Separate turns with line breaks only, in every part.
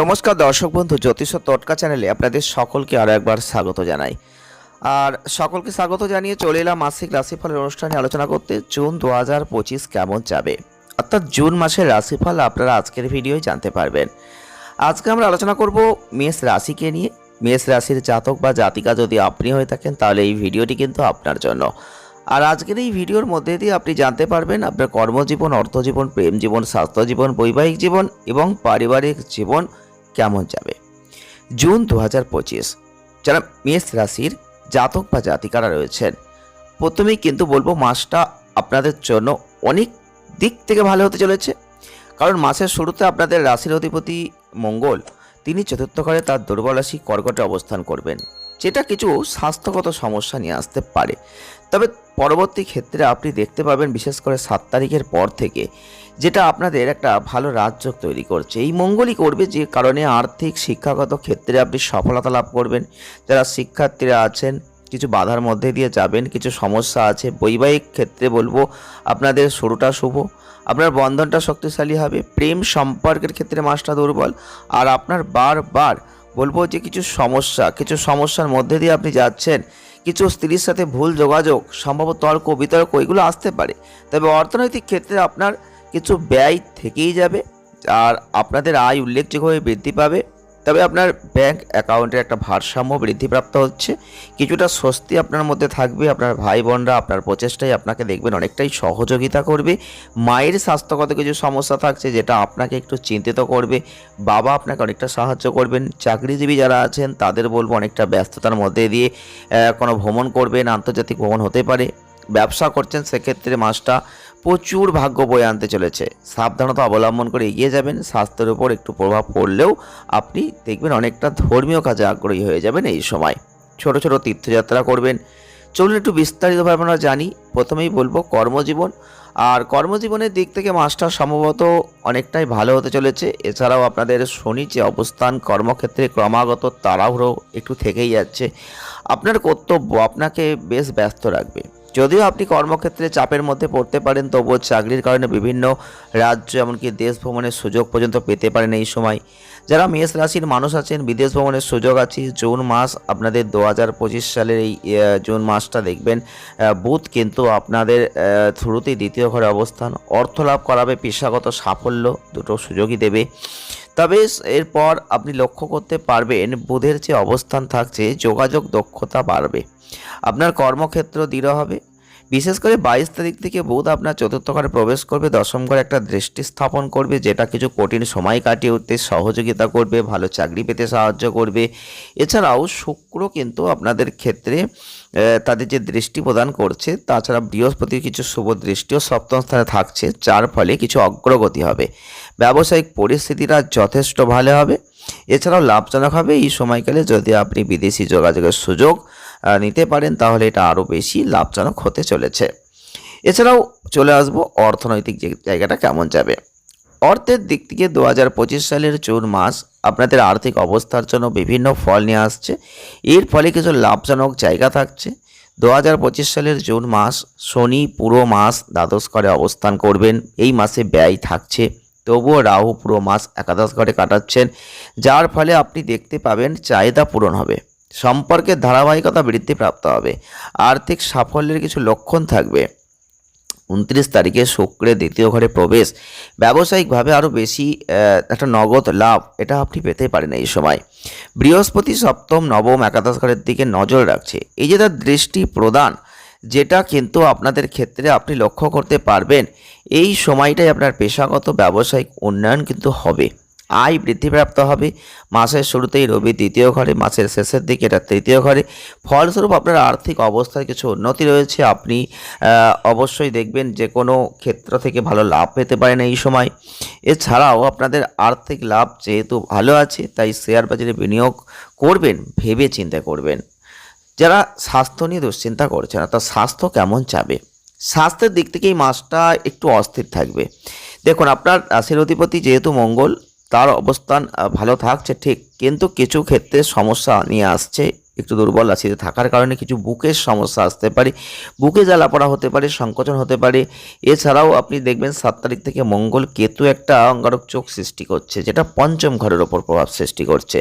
নমস্কার দর্শক বন্ধু, জ্যোতিষ তটকা চ্যানেলে আপনাদের সকলকে আরও একবার স্বাগত জানাই। আর সকলকে স্বাগত জানিয়ে চলে এলাম মাসিক রাশিফলের অনুষ্ঠানে আলোচনা করতে। জুন দু হাজার পঁচিশ কেমন যাবে? অর্থাৎ জুন মাসের রাশিফল আপনারা আজকের ভিডিওয় জানতে পারবেন। আজকে আমরা আলোচনা করব মেষ রাশিকে নিয়ে। মেষ রাশির জাতক বা জাতিকা যদি আপনি হয়ে থাকেন, তাহলে এই ভিডিওটি কিন্তু আপনার জন্য। আর আজকের এই ভিডিওর মধ্যে দিয়ে আপনি জানতে পারবেন আপনার কর্মজীবন, অর্থজীবন, প্রেম জীবন স্বাস্থ্য জীবন বৈবাহিক জীবন এবং পারিবারিক জীবন কেমন যাবে? জুন দু হাজার পঁচিশ। যারা মেষ রাশির জাতক বা জাতিকারা রয়েছেন। প্রথমেই কিন্তু বলব মাসটা আপনাদের জন্য অনেক দিক থেকে ভালো হতে চলেছে। কারণ মাসের শুরুতে আপনাদের রাশির অধিপতি মঙ্গল, তিনি চতুর্থ ঘরে তার দুর্বল রাশি কর্কটে অবস্থান করবেন, যেটা কিছু স্বাস্থ্যগত সমস্যা নিয়ে আসতে পারে। তবে পরবর্তী ক্ষেত্রে আপনি দেখতে পাবেন বিশেষ করে সাত তারিখের পর থেকে যেটা আপনাদের একটা ভালো রাজযোগ তৈরি করছে। এই মঙ্গলই করবে যে কারণে আর্থিক, শিক্ষাগত ক্ষেত্রে আপনি সফলতা লাভ করবেন। যারা শিক্ষার্থীরা আছেন, কিছু বাধার মধ্যে দিয়ে যাবেন, কিছু সমস্যা আছে, বৈবাহিক ক্ষেত্রে বলব, আপনাদের শুরুটা শুভ। আপনার বন্ধনটা শক্তিশালী হবে, প্রেম সম্পর্কের ক্ষেত্রে মাসটা দুর্বল, আর আপনার বারবার বলব যে কিছু সমস্যা, কিছু সমস্যার মধ্যে দিয়ে আপনি যাচ্ছেন, কিছু স্ত্রীর সাথে ভুল যোগাযোগ সম্ভব তর্ক, বিতর্ক, এগুলো আসতে পারে। তবে অর্থনৈতিক ক্ষেত্রে আপনার কিছু ব্যয় থেকেই যাবে আর আপনাদের আয় উল্লেখযোগ্যভাবে বৃদ্ধি পাবে। তবে আপনার ব্যাংক অ্যাকাউন্টের একটা ভারসাম্য বৃদ্ধিপ্রাপ্ত হচ্ছে। কিছুটা স্বস্তি আপনার মধ্যে থাকবে, আপনার ভাই বোনরা আপনার প্রচেষ্টায় আপনাকে দেখবেন অনেকটাই সহযোগিতা করবে। মায়ের স্বাস্থ্যগত কিছু সমস্যা থাকছে যেটা আপনাকে একটু চিন্তিত করবে। বাবা আপনাকে অনেকটা সাহায্য করবেন। চাকরিজীবী যারা আছেন, তাদের বলব অনেকটা ব্যস্ততার মধ্যে দিয়ে কোনো ভ্রমণ করবেন, আন্তর্জাতিক ভ্রমণ হতে পারে। ব্যবসা করছেন, সেক্ষেত্রে মাসটা প্রচুর ভাগ্য বয়ে আনতে চলেছে। সাবধানতা অবলম্বন করে এগিয়ে যাবেন। স্বাস্থ্যের উপর একটু প্রভাব পড়লেও আপনি দেখবেন অনেকটা ধর্মীয় কাজে আগ্রহী হয়ে যাবেন এই সময়। ছোট ছোট তীর্থযাত্রা করবেন। চলুন একটু বিস্তারিতভাবে আমরা জানি। প্রথমেই বলব কর্মজীবন। আর কর্মজীবনের দিক থেকে মাসটা সম্ভবত অনেকটাই ভালো হতে চলেছে। এছাড়াও আপনাদের শনি যে অবস্থান, কর্মক্ষেত্রে ক্রমাগত তাড়াহুড়ো একটু থেকেই যাচ্ছে। আপনার কর্তব্য আপনাকে বেশ ব্যস্ত রাখবে। যদিও আপনি কর্মক্ষেত্রে চাপের মধ্যে পড়তে পারেন, তবুও চাকরির কারণে বিভিন্ন রাজ্য এমনকি দেশ ভ্রমণের সুযোগ পর্যন্ত পেতে পারেন এই সময়। যারা মেষ রাশির মানুষ আছেন, বিদেশ ভ্রমণের সুযোগ আছে, জুন মাস আপনাদের দু হাজার পঁচিশ সালের এই জুন মাসটা দেখবেন বুধ কিন্তু আপনাদের শুরুতেই দ্বিতীয় ঘরে অবস্থান। অর্থ লাভ করাবে, পেশাগত সাফল্য দুটো সুযোগই দেবে। তবে এরপর আপনি লক্ষ্য করতে পারবেন বুধের যে অবস্থান থাকছে, যোগাযোগ দক্ষতা বাড়বে। আপনার কর্মক্ষেত্র দৃঢ় হবে। বিশেষ করে বাইশ তারিখ থেকে বুধ আপনার চতুর্থ ঘরে প্রবেশ করবে, দশম ঘরে একটা দৃষ্টি স্থাপন করবে, যেটা কিছু কঠিন সময় কাটিয়ে উঠতে সহযোগিতা করবে, ভালো চাকরি পেতে সাহায্য করবে। এছাড়াও শুক্র কিন্তু আপনাদের ক্ষেত্রে তাদের যে দৃষ্টি প্রদান করছে, তাছাড়া বৃহস্পতির কিছু শুভ দৃষ্টিও সপ্তম স্থানে থাকছে, যার ফলে কিছু অগ্রগতি হবে। ব্যবসায়িক পরিস্থিতিটা যথেষ্ট ভালো হবে। এছাড়াও লাভজনক হবে। এই সময়কালে যদি আপনি বিদেশি যোগাযোগের সুযোগ নিতে পারেন, তাহলে এটা আরও বেশি লাভজনক হতে চলেছে। এছাড়াও চলে আসব অর্থনৈতিক যে জায়গাটা কেমন যাবে। অর্থের দিক থেকে দু হাজার পঁচিশ সালের জুন মাস আপনাদের আর্থিক অবস্থার জন্য বিভিন্ন ফল নিয়ে আসছে। এর ফলে কিছু লাভজনক জায়গা থাকছে। দু হাজার পঁচিশ সালের জুন মাস শনি পুরো মাস দ্বাদশ ঘরে অবস্থান করবেন। এই মাসে ব্যয় থাকছে। তবুও রাহু পুরো মাস একাদশ ঘরে কাটাচ্ছেন। যার ফলে আপনি দেখতে পাবেন চাহিদা পূরণ হবে। সম্পর্কের ধারাবাহিকতা বৃদ্ধিপ্রাপ্ত হবে। আর্থিক সাফল্যের কিছু লক্ষণ থাকবে। উনত্রিশ তারিখে শুক্রের দ্বিতীয় ঘরে প্রবেশ। ব্যবসায়িকভাবে আরও বেশি একটা নগদ লাভ, এটা আপনি পেতে পারেন এই সময়। বৃহস্পতি সপ্তম, নবম, একাদশ ঘরের দিকে নজর রাখছে। এই যে তার দৃষ্টি প্রদান, যেটা কিন্তু আপনাদের ক্ষেত্রে আপনি লক্ষ্য করতে পারবেন। এই সময়টাই আপনার পেশাগত, ব্যবসায়িক উন্নয়ন কিন্তু হবে। আয় বৃদ্ধিপ্রাপ্ত হবে। মাসের শুরুতেই রবি দ্বিতীয় ঘরে, মাসের শেষের দিকে এটা তৃতীয় ঘরে। ফলস্বরূপ আপনার আর্থিক অবস্থায় কিছু উন্নতি রয়েছে। আপনি অবশ্যই দেখবেন যে কোনো ক্ষেত্র থেকে ভালো লাভ পেতে পারেন এই সময়। এছাড়াও আপনাদের আর্থিক লাভ যেহেতু ভালো আছে, তাই শেয়ার বাজারে বিনিয়োগ করবেন, ভেবে চিন্তা করবেন। যারা স্বাস্থ্য নিয়ে দুশ্চিন্তা করছেন অর্থাৎ স্বাস্থ্য কেমন যাবে স্বাস্থ্যের দিক থেকে এই মাসটা একটু অস্থির থাকবে। দেখুন, আপনার রাশির অধিপতি যেহেতু মঙ্গল তার অবস্থান ভালো থাকছে, ঠিক। কিন্তু কিছু ক্ষেত্রে সমস্যা নিয়ে আসছে, একটু দুর্বল রাশিতে থাকার কারণে কিছু বুকের সমস্যা আসতে পারে, বুকে জ্বালা পড়া হতে পারে, সংকোচন হতে পারে। এছাড়াও আপনি দেখবেন, সাত তারিখ থেকে মঙ্গল কেতু একটা অঙ্গারক চোখ সৃষ্টি করছে, যেটা পঞ্চম ঘরের ওপর প্রভাব সৃষ্টি করছে।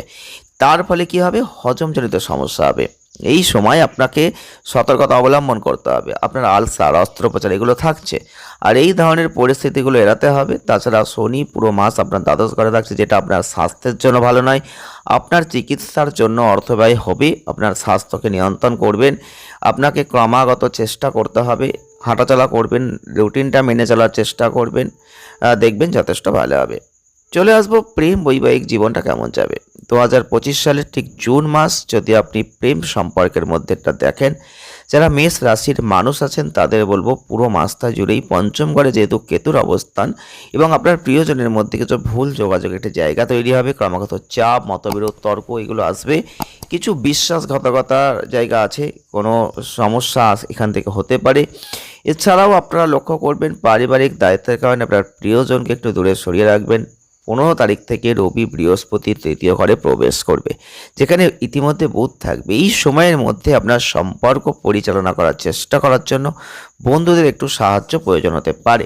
তার ফলে কি হবে? হজমজনিত সমস্যা হবে। এই সময় আপনাকে সতর্কতা অবলম্বন করতে হবে। আপনার আলসার, অস্ত্রোপচার এগুলো থাকছে। আর এই ধরনের পরিস্থিতিগুলো এড়াতে হবে। তাছাড়া শনি পুরো মাস আপনার দ্বাদশ ঘরে থাকছে, যেটা আপনার স্বাস্থ্যের জন্য ভালো নয়। আপনার চিকিৎসার জন্য অর্থ ব্যয় হবে আপনার স্বাস্থ্যকে নিয়ন্ত্রণ করবেন। আপনাকে ক্রমাগত চেষ্টা করতে হবে। হাঁটাচলা করবেন, রুটিনটা মেনে চলার চেষ্টা করবেন। দেখবেন যথেষ্ট ভালো হবে। চলে আসব প্রেম বৈবাহিক জীবনটা কেমন যাবে? দু হাজার পঁচিশ সালের ঠিক জুন মাস যদি আপনি প্রেম সম্পর্কের মধ্যেটা দেখেন, যারা মেষ রাশির মানুষ আছেন তাদের বলব পুরো মাসটা জুড়েই পঞ্চম ঘরে যেহেতু কেতুর অবস্থান এবং আপনার প্রিয়জনের মধ্যে কিছু ভুল যোগাযোগ একটি জায়গা তৈরি হবে, ক্রমাগত চাপ, মতবিরোধ, তর্ক এগুলো আসবে। কিছু বিশ্বাসঘাতকতার জায়গা আছে, কোনো সমস্যা এখান থেকে হতে পারে। এছাড়াও আপনারা লক্ষ্য করবেন, পারিবারিক দায়িত্বের কারণে আপনার প্রিয়জনকে একটু দূরে সরিয়ে রাখবেন। পনেরো তারিখ থেকে রবি বৃহস্পতির তৃতীয় ঘরে প্রবেশ করবে, যেখানে ইতিমধ্যে বুধ থাকবে। এই সময়ের মধ্যে আপনার সম্পর্ক পরিচালনা করার চেষ্টা করার জন্য বন্ধুদের একটু সাহায্য প্রয়োজন হতে পারে।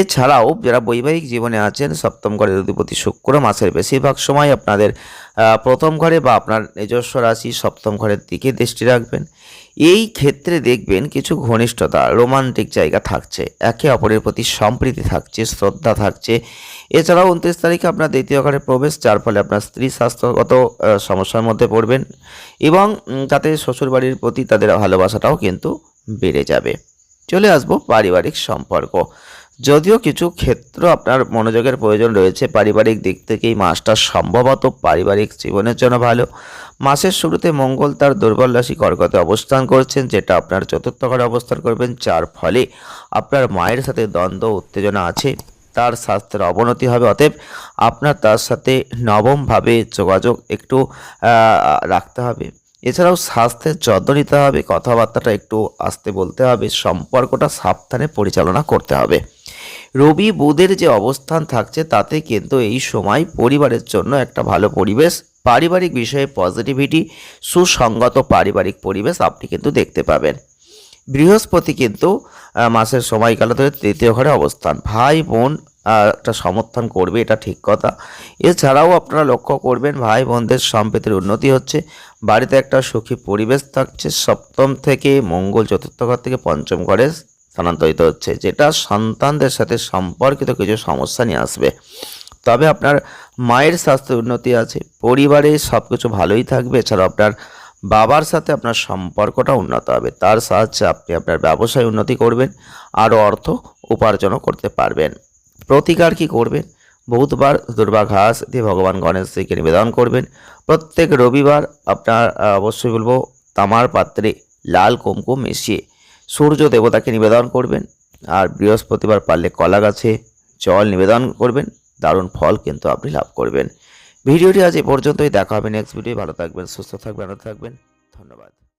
এছাড়াও যারা বৈবাহিক জীবনে আছেন, সপ্তম ঘরের অধিপতি শুক্র মাসের বেশিরভাগ সময় আপনাদের প্রথম ঘরে বা আপনার নিজস্ব রাশি সপ্তম ঘরের দিকে দৃষ্টি রাখবেন। এই ক্ষেত্রে দেখবেন কিছু ঘনিষ্ঠতা, রোমান্টিক জায়গা থাকছে, একে অপরের প্রতি সম্প্রীতি থাকছে, শ্রদ্ধা থাকছে। এছাড়াও উনত্রিশ তারিখে আপনার দ্বিতীয় ঘরে প্রবেশ, যার ফলে আপনার স্ত্রী স্বাস্থ্যগত সমস্যার মধ্যে পড়বেন এবং তাতে শ্বশুরবাড়ির প্রতি তাদের ভালোবাসাটাও কিন্তু বেড়ে যাবে। চলে আসব পারিবারিক সম্পর্ক। যদিও কিছু ক্ষেত্র আপনার মনোযোগের প্রয়োজন রয়েছে, পারিবারিক দিক থেকে এই মাসটা সম্ভবত পারিবারিক জীবনের জন্য ভালো। মাসের শুরুতে মঙ্গল তার দুর্বল রাশি কর্কটে অবস্থান করছেন, যেটা আপনার চতুর্থ ঘরে অবস্থান করবেন, যার ফলে আপনার মায়ের সাথে দ্বন্দ্ব, উত্তেজনা আছে। তার স্বাস্থ্যের অবনতি হবে, অতএব আপনার তার সাথে নবমভাবে যোগাযোগ একটু রাখতে হবে। এছাড়াও স্বাস্থ্যের যত্ন নিতে হবে, কথাবার্তাটা একটু আস্তে বলতে হবে, সম্পর্কটা সাবধানে পরিচালনা করতে হবে। রবি বুধের যে অবস্থান থাকছে, তাতে কিন্তু এই সময় পরিবারের জন্য একটা ভালো পরিবেশ, পারিবারিক বিষয়ে পজিটিভিটি সুসংগত পারিবারিক পরিবেশ আপনি কিন্তু দেখতে পাবেন। বৃহস্পতি কিন্তু মাসের সময়কাল ধরে তৃতীয় ঘরে অবস্থান। ভাই, বোন একটা সমর্থন করবে, এটা ঠিক কথা। এছাড়াও আপনারা লক্ষ্য করবেন, ভাই, বোনদের সম্প্রীতির উন্নতি হচ্ছে। বাড়িতে একটা সুখী পরিবেশ থাকছে। সপ্তম থেকে মঙ্গল চতুর্থ ঘর থেকে পঞ্চম ঘরে স্থানান্তরিত হচ্ছে, যেটা সন্তানদের সাথে সম্পর্কিত কিছু সমস্যা নিয়ে আসবে। তবে আপনার মায়ের স্বাস্থ্য উন্নতি আছে, পরিবারে সব কিছু ভালোই থাকবে, এছাড়াও আপনার বাবার সাথে আপনার সম্পর্কটা উন্নত হবে। তার সাহায্যে আপনি আপনার ব্যবসায় উন্নতি করবেন আরও অর্থ উপার্জনও করতে পারবেন। প্রতিকার কি করবেন? বহুতবার দুর্বা ঘাস দিয়ে ভগবান গণেশজিকে নিবেদন করবেন, প্রত্যেক রবিবার আপনার অবশ্যই বলব, তামার পাত্রে লাল কুমকুম মিশিয়ে সূর্য দেবতাকে নিবেদন করবেন, আর বৃহস্পতিবার পারলে কলা গাছে জল নিবেদন করবেন, দারুণ ফল কিন্তু আপনি লাভ করবেন। ভিডিওটি আজ এ পর্যন্তই, দেখা হবে নেক্সট ভিডিও ভালো থাকবেন, সুস্থ থাকবেন আনন্দ থাকবেন। ধন্যবাদ।